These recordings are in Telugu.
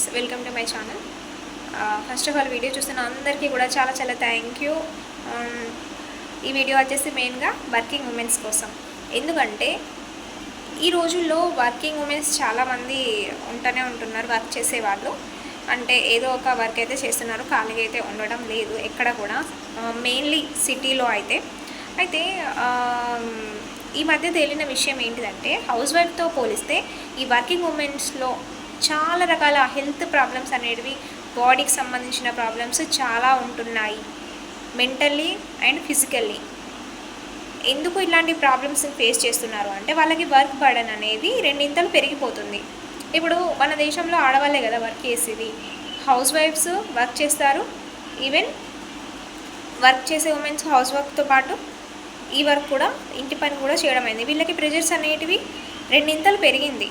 Friends welcome to my channel. First of all video చూస్తున్న అందరికీ కూడా చాలా చాలా థ్యాంక్ యూ. ఈ వీడియో వచ్చేసి మెయిన్గా వర్కింగ్ ఉమెన్స్ కోసం. ఎందుకంటే ఈ రోజుల్లో వర్కింగ్ ఉమెన్స్ చాలామంది ఉంటూనే ఉంటున్నారు వర్క్ చేసేవాళ్ళు అంటే ఏదో ఒక వర్క్ అయితే చేస్తున్నారు ఖాళీగా అయితే ఉండడం లేదు ఎక్కడ కూడా. మెయిన్లీ సిటీలో అయితే. అయితే ఈ మధ్య తేలిన విషయం ఏంటిదంటే హౌస్ వైఫ్తో పోలిస్తే ఈ వర్కింగ్ ఉమెన్స్లో చాలా రకాల హెల్త్ ప్రాబ్లమ్స్ అనేటివి బాడీకి సంబంధించిన ప్రాబ్లమ్స్ చాలా ఉంటున్నాయి. Mentally and physically. ఎందుకు ఇలాంటి ప్రాబ్లమ్స్ ఫేస్ చేస్తున్నారు? అంటే వాళ్ళకి వర్క్ బర్డన్ అనేది రెండింతలు పెరిగిపోతుంది. ఇప్పుడు మన దేశంలో ఆడవాళ్ళే కదా వర్క్ చేసేది. హౌస్ వైఫ్స్ వర్క్ చేస్తారు. ఈవెన్ వర్క్ చేసే ఉమెన్స్ హౌస్ వర్క్తో పాటు ఈ వర్క్ కూడా ఇంటి పని కూడా చేయడం అయింది. వీళ్ళకి ప్రెజర్స్ అనేటివి రెండింతలు పెరిగింది.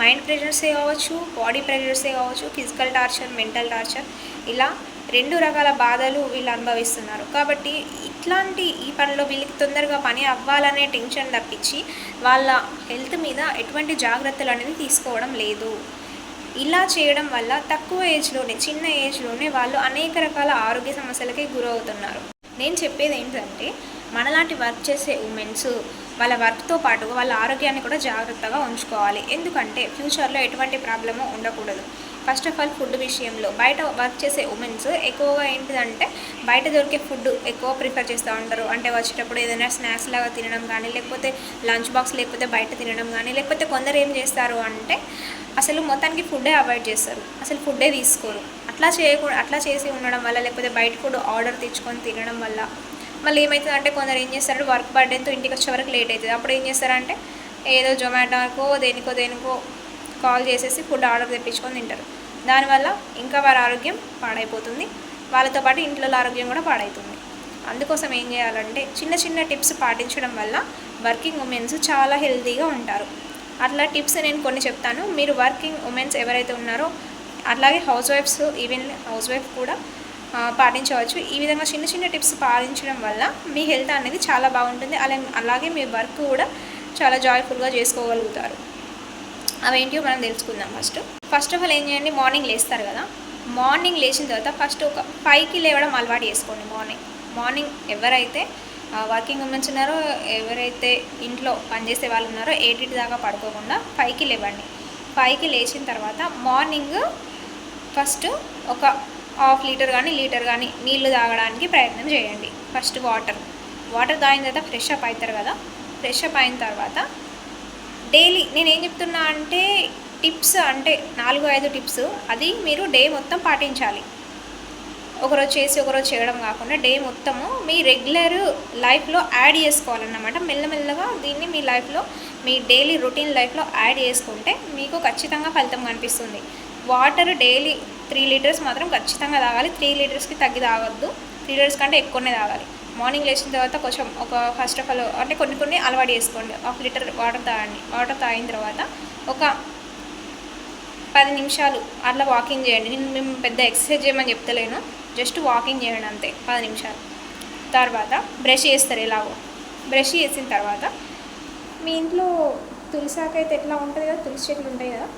మైండ్ ప్రెషర్సే కావచ్చు బాడీ ప్రెషర్సే కావచ్చు ఫిజికల్ టార్చర్ మెంటల్ టార్చర్ ఇలా రెండు రకాల బాధలు వీళ్ళు అనుభవిస్తున్నారు. కాబట్టి ఇట్లాంటి ఈ పనిలో వీళ్ళకి తొందరగా పని అవ్వాలనే టెన్షన్ తప్పించి వాళ్ళ హెల్త్ మీద ఎటువంటి జాగ్రత్తలు అనేది తీసుకోవడం లేదు. ఇలా చేయడం వల్ల తక్కువ ఏజ్లోనే చిన్న ఏజ్లోనే వాళ్ళు అనేక రకాల ఆరోగ్య సమస్యలకి గురవుతున్నారు. నేను చెప్పేది ఏంటంటే మనలాంటి వర్క్ చేసే ఉమెన్స్ వాళ్ళ వర్క్తో పాటు వాళ్ళ ఆరోగ్యాన్ని కూడా జాగ్రత్తగా ఉంచుకోవాలి. ఎందుకంటే ఫ్యూచర్లో ఎటువంటి ప్రాబ్లము ఉండకూడదు. ఫస్ట్ ఆఫ్ ఆల్ ఫుడ్ విషయంలో బయట వర్క్ చేసే ఉమెన్స్ ఎక్కువగా ఏంటిదంటే బయట దొరికే ఫుడ్ ఎక్కువ ప్రిఫర్ చేస్తూ ఉంటారు. అంటే వచ్చేటప్పుడు ఏదైనా స్నాక్స్ లాగా తినడం కానీ లేకపోతే లంచ్ బాక్స్ లేకపోతే బయట తినడం కానీ లేకపోతే కొందరు ఏం చేస్తారు అంటే అసలు మొత్తానికి ఫుడ్డే అవాయిడ్ చేస్తారు. అసలు ఫుడ్డే తీసుకోరు. అట్లా చేయకూడదు అట్లా చేసి ఉండడం వల్ల లేకపోతే బయట ఫుడ్ ఆర్డర్ తెచ్చుకొని తినడం వల్ల మళ్ళీ ఏమవుతుందంటే కొందరు ఏం చేస్తారు వర్క్ బర్డెన్తో ఇంటికి వచ్చే వరకు లేట్ అవుతుంది. అప్పుడు ఏం చేస్తారంటే ఏదో జొమాటోకో దేనికో దేనికో కాల్ చేసేసి ఫుడ్ ఆర్డర్ తెప్పించుకొని తింటారు. దానివల్ల ఇంకా వారి ఆరోగ్యం పాడైపోతుంది. వాళ్ళతో పాటు ఇంట్లో ఆరోగ్యం కూడా పాడైతుంది. అందుకోసం ఏం చేయాలంటే చిన్న చిన్న టిప్స్ పాటించడం వల్ల వర్కింగ్ ఉమెన్స్ చాలా హెల్తీగా ఉంటారు. అట్లా టిప్స్ నేను కొన్ని చెప్తాను. మీరు వర్కింగ్ ఉమెన్స్ ఎవరైతే ఉన్నారో అట్లాగే house wives even house wife కూడా పాటించవచ్చు. ఈ విధంగా చిన్న చిన్న టిప్స్ పాటించడం వల్ల మీ హెల్త్ అనేది చాలా బాగుంటుంది. అలా అలాగే మీ వర్క్ కూడా చాలా జాయ్ఫుల్గా చేసుకోగలుగుతారు. అవేంటివో మనం తెలుసుకుందాం ఫస్ట్. ఫస్ట్ ఆఫ్ ఆల్ ఏం చేయండి? మార్నింగ్ లేస్తారు కదా. మార్నింగ్ లేచిన తర్వాత ఫస్ట్ ఒక ఫైవ్కి లేవడం అలవాటు చేసుకోండి మార్నింగ్. మార్నింగ్ ఎవరైతే వర్కింగ్ ఉమెన్స్ ఉన్నారో ఎవరైతే ఇంట్లో పనిచేసే వాళ్ళు ఉన్నారో ఎయిట్ దాకా పడుకోకుండా ఫైవ్కి లేవండి. ఫైవ్కి లేచిన తర్వాత మార్నింగ్ ఫస్ట్ ఒక హాఫ్ లీటర్ కానీ లీటర్ కానీ నీళ్ళు తాగడానికి ప్రయత్నం చేయండి. First water. వాటర్ తాగిన తర్వాత ఫ్రెష్ అప్ అవుతారు కదా? ఫ్రెష్ అప్ అయిన తర్వాత డైలీ నేను ఏం చెప్తున్నా అంటే టిప్స్ అంటే నాలుగు ఐదు టిప్స్ అది మీరు డే మొత్తం పాటించాలి. ఒకరోజు చేసి ఒకరోజు చేయడం కాకుండా డే మొత్తము మీ రెగ్యులర్ లైఫ్లో యాడ్ చేసుకోవాలన్నమాట. మెల్లమెల్లగా దీన్ని మీ లైఫ్లో మీ డైలీ రొటీన్ లైఫ్లో యాడ్ చేసుకుంటే మీకు ఖచ్చితంగా ఫలితం కనిపిస్తుంది. వాటర్ డైలీ త్రీ లీటర్స్ మాత్రం ఖచ్చితంగా తాగాలి. త్రీ లీటర్స్కి తగ్గి తాగొద్దు. త్రీ లీటర్స్ కంటే ఎక్కువనే తాగాలి. మార్నింగ్ లేచిన తర్వాత కొంచెం ఒక ఫస్ట్ ఆఫ్ ఆల్ అంటే కొన్ని కొన్ని అలవాటు చేసుకోండి. హాఫ్ లీటర్ వాటర్ తాగండి. వాటర్ తాగిన తర్వాత ఒక పది నిమిషాలు అట్లా వాకింగ్ చేయండి. నేను మేము పెద్ద ఎక్సర్సైజ్ చేయమని చెప్తలేను. జస్ట్ వాకింగ్ చేయండి అంతే. పది నిమిషాలు. తర్వాత బ్రష్ చేస్తారు ఎలాగో. బ్రష్ చేసిన తర్వాత మీ ఇంట్లో తులసాకు అయితే ఎట్లా ఉంటుంది కదా? తులసి చెట్లు ఉంటాయి కదా?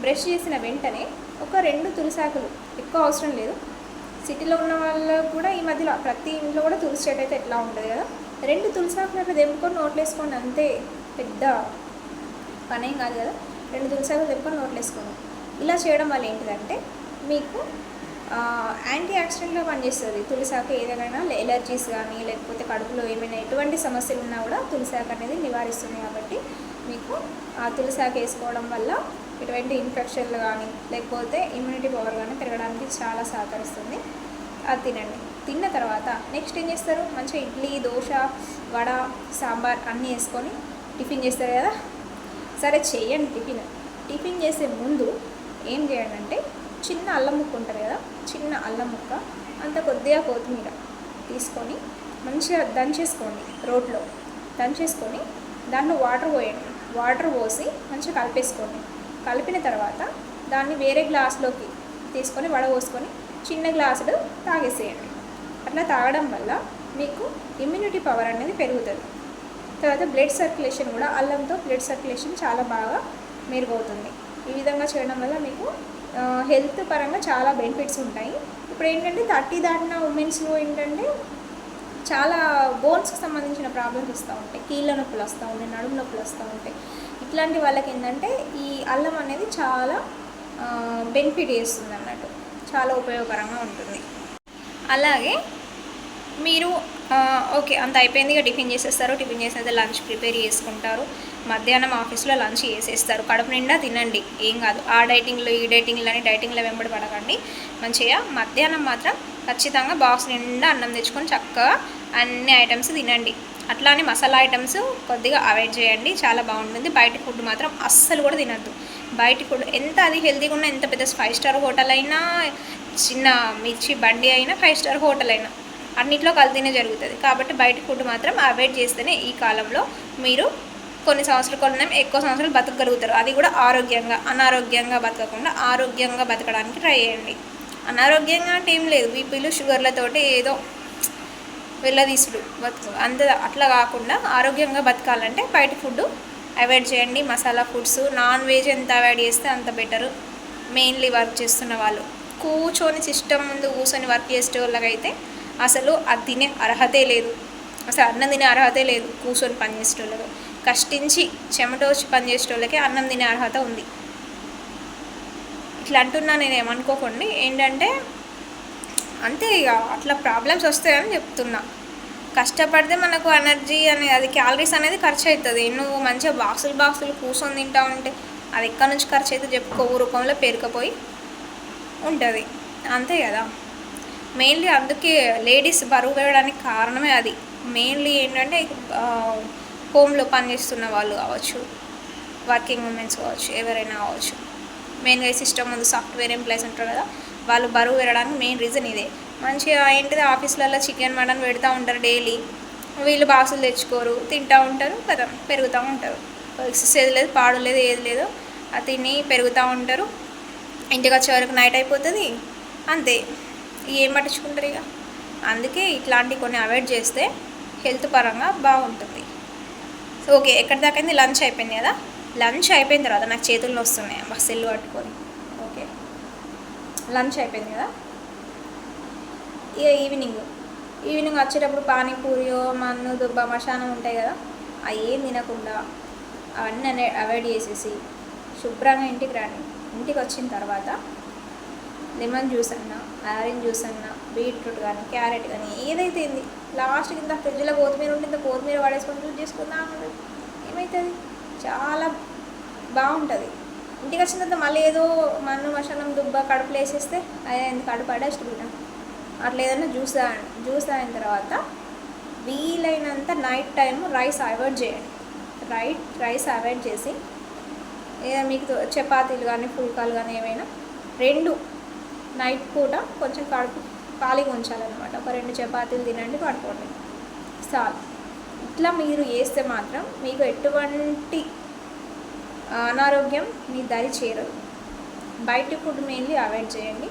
బ్రష్ చేసిన వెంటనే ఒక రెండు తులసాకులు ఎక్కువ అవసరం లేదు. సిటీలో ఉన్న వాళ్ళు కూడా ఈ మధ్యలో ప్రతి ఇంట్లో కూడా తులసి చెట్టు అయితే ఎట్లా ఉంటుంది కదా? రెండు తులసాకులు అట్లా తెంపుకొని నోట్లు వేసుకోండి అంతే. పెద్ద పనేం కాదు కదా. రెండు తులసాకులు తెంపుకొని నోట్లు వేసుకోండి ఇలా చేయడం వల్ల ఏంటిదంటే మీకు యాంటీ యాక్సిడెంట్గా పనిచేస్తుంది తులసాకు ఏదైనా ఎలర్జీస్ కానీ లేకపోతే కడుపులో ఏమైనా ఎటువంటి సమస్యలు ఉన్నా కూడా తులసాకు అనేది నివారిస్తుంది కాబట్టి మీకు ఆ తులసాకు వేసుకోవడం వల్ల ఇటువంటి ఇన్ఫెక్షన్లు కానీ లేకపోతే ఇమ్యూనిటీ పవర్ కానీ పెరగడానికి చాలా సహకరిస్తుంది. అది తినండి. తిన్న తర్వాత నెక్స్ట్ ఏం చేస్తారు? మంచిగా ఇడ్లీ దోశ వడ సాంబార్ అన్నీ వేసుకొని టిఫిన్ చేస్తారు కదా? సరే చేయండి టిఫిన్. టిఫిన్ చేసే ముందు ఏం చేయండి అంటే చిన్న అల్లం ముక్క ఉంటుంది కదా? చిన్న అల్లం ముక్క అంత కొద్దిగా కొత్తిమీర తీసుకొని మంచిగా దంచేసుకోండి రోట్లో. దంచేసుకొని దాన్ని వాటర్ పోయండి. వాటర్ పోసి మంచిగా కలిపేసుకోండి. కలిపిన తర్వాత దాన్ని వేరే గ్లాస్లోకి తీసుకొని వడపోసుకొని చిన్న గ్లాసులు తాగేసేయండి. అట్లా తాగడం వల్ల మీకు ఇమ్యూనిటీ పవర్ అనేది పెరుగుతుంది. తర్వాత బ్లడ్ సర్క్యులేషన్ కూడా అల్లంతో బ్లడ్ సర్క్యులేషన్ చాలా బాగా మెరుగవుతుంది. ఈ విధంగా చేయడం వల్ల మీకు హెల్త్ పరంగా చాలా బెనిఫిట్స్ ఉంటాయి. ఇప్పుడు ఏంటంటే థర్టీ దాటిన ఉమెన్స్లో ఏంటంటే చాలా బోన్స్కి సంబంధించిన ప్రాబ్లమ్స్ వస్తూ ఉంటాయి. కీళ్ళ నొప్పులు వస్తూ ఉంటాయి నడుము నొప్పులు వస్తూ ఉంటాయి. ఇట్లాంటి వాళ్ళకి ఏంటంటే ఈ అల్లం అనేది చాలా బెనిఫిట్ చేస్తుంది అన్నట్టు చాలా ఉపయోగకరంగా ఉంటుంది. అలాగే మీరు ఓకే అంత అయిపోయింది ఇక టిఫిన్ చేసేస్తారు. టిఫిన్ చేసేది లంచ్ ప్రిపేర్ చేసుకుంటారు. మధ్యాహ్నం ఆఫీస్లో లంచ్ చేసేస్తారు. కడుపు నిండా తినండి. ఏం కాదు. ఆ డైటింగ్లో ఈ డైటింగ్లు అని డైటింగ్లో వెంబడి పడకండి. మంచిగా మధ్యాహ్నం మాత్రం ఖచ్చితంగా బాక్స్ నిండా అన్నం తెచ్చుకొని చక్కగా అన్ని ఐటమ్స్ తినండి. అట్లానే మసాలా ఐటమ్స్ కొద్దిగా అవాయిడ్ చేయండి. చాలా బాగుంటుంది. బయట ఫుడ్ మాత్రం అస్సలు కూడా తినద్దు. బయట ఫుడ్ ఎంత అది హెల్తీగా ఉన్నా ఎంత పెద్ద ఫైవ్ స్టార్ హోటల్ అయినా చిన్న మిర్చి బండి అయినా ఫైవ్ స్టార్ హోటల్ అయినా అన్నిట్లో కల్తీనే జరుగుతుంది. కాబట్టి బయట ఫుడ్ మాత్రం అవాయిడ్ చేస్తేనే ఈ కాలంలో మీరు కొన్ని సంవత్సరాలు కొన్నాం ఎక్కువ సంవత్సరాలు బతకగలుగుతారు. అది కూడా ఆరోగ్యంగా అనారోగ్యంగా బతకకుండా ఆరోగ్యంగా బతకడానికి ట్రై చేయండి. అనారోగ్యంగా అంటే ఏం లేదు. బీపీలు షుగర్లతోటి ఏదో వెళ్ళదీసుడు. బతుకు అంత అట్లా కాకుండా ఆరోగ్యంగా బతకాలంటే బయట ఫుడ్ అవాయిడ్ చేయండి. మసాలా ఫుడ్స్ నాన్ వెజ్ ఎంత అవాయిడ్ చేస్తే అంత బెటర్. మెయిన్లీ వర్క్ చేస్తున్న వాళ్ళు. కూర్చొని సిస్టమ్ ముందు కూర్చొని వర్క్ చేసే వాళ్ళకైతే అసలు అది తినే అర్హతే లేదు. అసలు అన్నం తినే అర్హతే లేదు కూర్చొని పని చేసేటోళ్ళకి. కష్టించి చెమట వచ్చి పని చేసేటోళ్ళకి అన్నం తినే అర్హత ఉంది. ఇట్లా అంటున్నా నేను ఏమనుకోకండి. ఏంటంటే అంతే ఇక అట్లా ప్రాబ్లమ్స్ వస్తాయని చెప్తున్నా. కష్టపడితే మనకు ఎనర్జీ అనేది అది క్యాలరీస్ అనేది ఖర్చు అవుతుంది నువ్వు మంచిగా బాక్సులు బాక్సులు కూర్చొని తింటా ఉంటే అది ఎక్కడి నుంచి ఖర్చు అయితే చెప్పు కొవ్వు రూపంలో పేరుకపోయి ఉంటుంది. అంతే కదా. మెయిన్లీ అందుకే లేడీస్ బరువు పెరగడానికి కారణమే అది. మెయిన్లీ ఏంటంటే హోమ్లో పనిచేస్తున్న వాళ్ళు కావచ్చు వర్కింగ్ ఉమెన్స్ కావచ్చు ఎవరైనా కావచ్చు. మెయిన్గా ఈ సిస్టమ్ ముందు సాఫ్ట్వేర్ ఎంప్లాయీస్ ఉంటారు కదా వాళ్ళు బరువు పెరగడానికి మెయిన్ రీజన్ ఇదే. మంచిగా ఏంటిది ఆఫీస్లలో చికెన్ మటన్ పెడతా ఉంటారు డైలీ వీళ్ళు బాక్సులు తెచ్చుకోరు తింటూ ఉంటారు కదా పెరుగుతూ ఉంటారు. ఎక్సర్సైజ్ లేదు పాడు లేదు ఏది లేదు అది తిని పెరుగుతూ ఉంటారు. ఇంటికి వచ్చే వరకు నైట్ అయిపోతుంది అంతే. ఏం పట్టించుకుంటారు ఇక? అందుకే ఇట్లాంటి కొన్ని అవాయిడ్ చేస్తే హెల్త్ పరంగా బాగుంటుంది. సో ఓకే ఎక్కడి దాకా అయింది? లంచ్ అయిపోయింది కదా? లంచ్ అయిపోయిన తర్వాత నాకు చేతుల్లో వస్తున్నాయి బస్సు పట్టుకొని లంచ్ అయిపోయింది కదా? ఇక ఈవినింగ్. ఈవినింగ్ వచ్చేటప్పుడు పానీపూరియో మన్ను దుబ్బ మశానం ఉంటాయి కదా? అవి ఏం తినకుండా అవన్నీ అవాయిడ్ చేసేసి శుభ్రంగా ఇంటికి రాండి ఇంటికి వచ్చిన తర్వాత లెమన్ జ్యూస్ అన్నా ఆరెంజ్ జ్యూస్ అన్నా బీట్రూట్ కానీ క్యారెట్ కానీ ఏదైతే ఏంది లాస్ట్ కింద ఫ్రిడ్జ్లో కొత్తిమీర ఉంటే ఇంత కొత్తిమీర పడేసుకొని జ్యూస్ చేసుకుందాం ఏమవుతుంది చాలా బాగుంటుంది. ఇంటికి వచ్చిన తర్వాత మళ్ళీ ఏదో మన్ను మసాలం దుబ్బ కడుపులో వేసేస్తే అదే కడుపు పడేసుకుంటాం అట్లా ఏదైనా జ్యూస్ తాగండి జ్యూస్ తాగిన తర్వాత వీలైనంత నైట్ టైం రైస్ అవాయిడ్ చేయండి. రైట్ రైస్ అవాయిడ్ చేసి ఏదో మీకు చపాతీలు కానీ పుల్కాలు కానీ ఏమైనా రెండు నైట్ పూట కొంచెం కడుపు ఖాళీగా ఉంచాలన్నమాట. ఒక రెండు చపాతీలు తినండి పడుకోండి. చాలు. ఇట్లా మీరు చేస్తే మాత్రం మీకు ఎటువంటి అనారోగ్యం మీ దరి చేరదు. బయట ఫుడ్ మెయిన్లీ అవాయిడ్ చేయండి.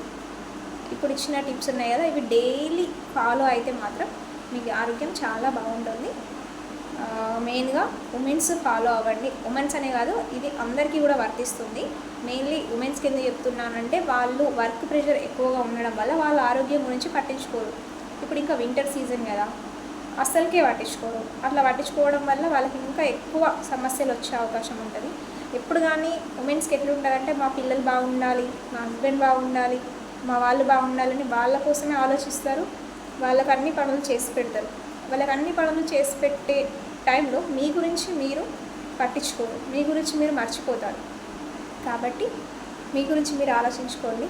ఇప్పుడు ఇచ్చిన టిప్స్ ఉన్నాయి కదా ఇవి డైలీ ఫాలో అయితే మాత్రం మీకు ఆరోగ్యం చాలా బాగుంటుంది. మెయిన్గా ఉమెన్స్ ఫాలో అవ్వండి. ఉమెన్స్ అనే కాదు ఇది అందరికీ కూడా వర్తిస్తుంది. మెయిన్లీ ఉమెన్స్ కింద చెప్తున్నానంటే వాళ్ళు వర్క్ ప్రెషర్ ఎక్కువగా ఉండడం వల్ల వాళ్ళ ఆరోగ్యం గురించి పట్టించుకోరు. ఇప్పుడు ఇంకా వింటర్ సీజన్ కదా అస్సలకే పట్టించుకోరు. అట్లా పట్టించుకోవడం వల్ల వాళ్ళకి ఇంకా ఎక్కువ సమస్యలు వచ్చే అవకాశం ఉంటుంది. ఎప్పుడు కానీ ఉమెన్స్కి ఎట్లుంటుందంటే మా పిల్లలు బాగుండాలి మా హస్బెండ్ బాగుండాలి మా వాళ్ళు బాగుండాలని వాళ్ళ కోసమే ఆలోచిస్తారు. వాళ్ళకి అన్ని పనులు చేసి పెడతారు. వాళ్ళకి అన్ని పనులు చేసి పెట్టే టైంలో మీ గురించి మీరు పట్టించుకోరు. మీ గురించి మీరు మర్చిపోతారు. కాబట్టి మీ గురించి మీరు ఆలోచించుకోండి.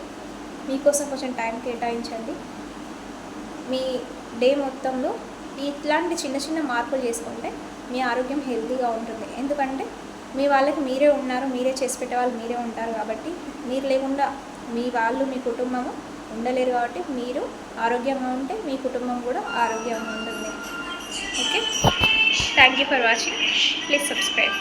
మీకోసం కొంచెం టైం కేటాయించండి. మీ డే మొత్తంలో ఇట్లాంటి చిన్న చిన్న మార్పులు చేసుకుంటే మీ ఆరోగ్యం హెల్తీగా ఉంటుంది. ఎందుకంటే మీ వాళ్ళకి మీరే ఉన్నారు మీరే చేసి పెట్టే వాళ్ళు మీరే ఉంటారు కాబట్టి మీరు లేకుండా మీ వాళ్ళు మీ కుటుంబము ఉండలేరు కాబట్టి మీరు ఆరోగ్యంగా ఉంటే మీ కుటుంబం కూడా ఆరోగ్యంగా ఉంటుంది. Okay? Thank you for watching please subscribe